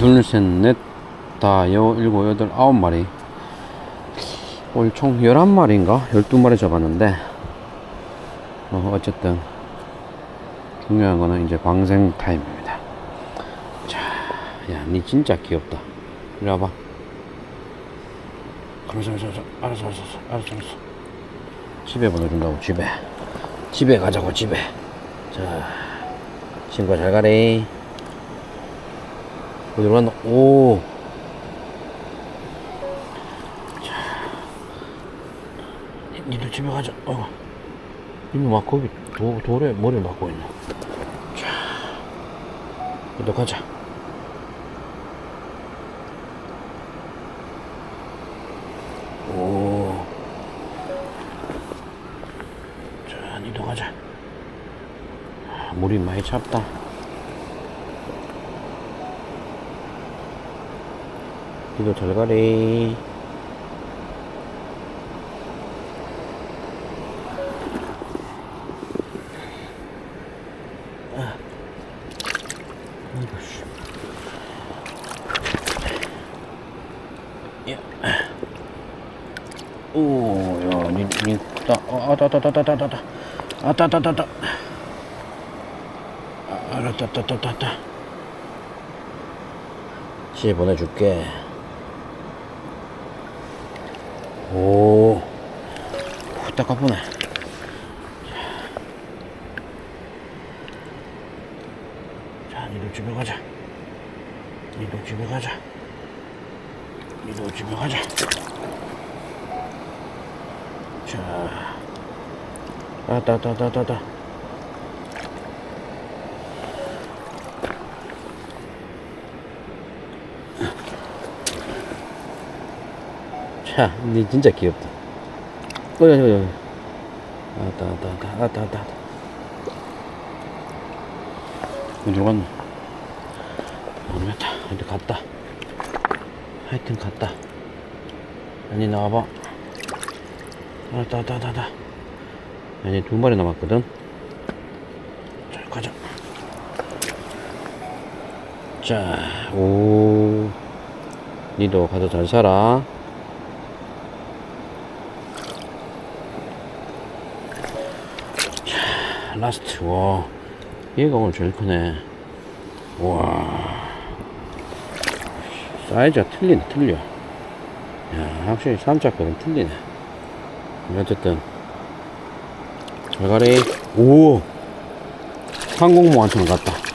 둘, 셋, 넷, 다, 여, 일곱, 여덟, 아홉 마리. 오늘 총 11마리인가? 12마리 잡았는데, 어, 어쨌든, 중요한 거는 이제 방생 타임입니다. 자, 야, 니 진짜 귀엽다. 이리 와봐. 알았어, 알았어, 알았어, 알았어, 알았어, 알았어. 집에 보내준다고, 집에. 집에 가자고, 집에. 자, 친구가 잘 가래. 갔나? 오. 자, 니- 니들 집에 가자. 어. 이미 막 거기 도, 돌에 머리 맞고 있네. 자, 니도 가자. 아, 물이 많이 찹다. 니도 잘 가래. 아. 아이고, 씨. 야. 오, 야, 니, 니, 따, 어, 아, 따, 따, 따, 따, 따, 따, 따. 아, 따, 따, 따, 따. 아, 알았다, 따, 따, 따, 따. 집에 보내줄게. 오, 후딱 아프네. 자, 니도 집에 가자. 니도 집에 가자. 니도 집에 가자. 자, 따, 따, 따, 따, 따. 자, 니 진짜 귀엽다. 어여, 어여, 어여. 아따, 아따, 아따, 아따, 아따. 어디로? 모르겠다. 어디 갔다. 하여튼 갔다. 아니, 나와봐. 아따, 아따, 아따. 아니, 두 마리 남았거든. 자, 가자. 자, 오. 니도 가서 잘 살아. 자, 라스트, 와. 얘가 오늘 제일 크네. 와. 사이즈가 틀리네, 틀려. 야, 확실히 삼짝거든 틀리네. 어쨌든, 잘 가래. 오! 항공모함처럼 갔다.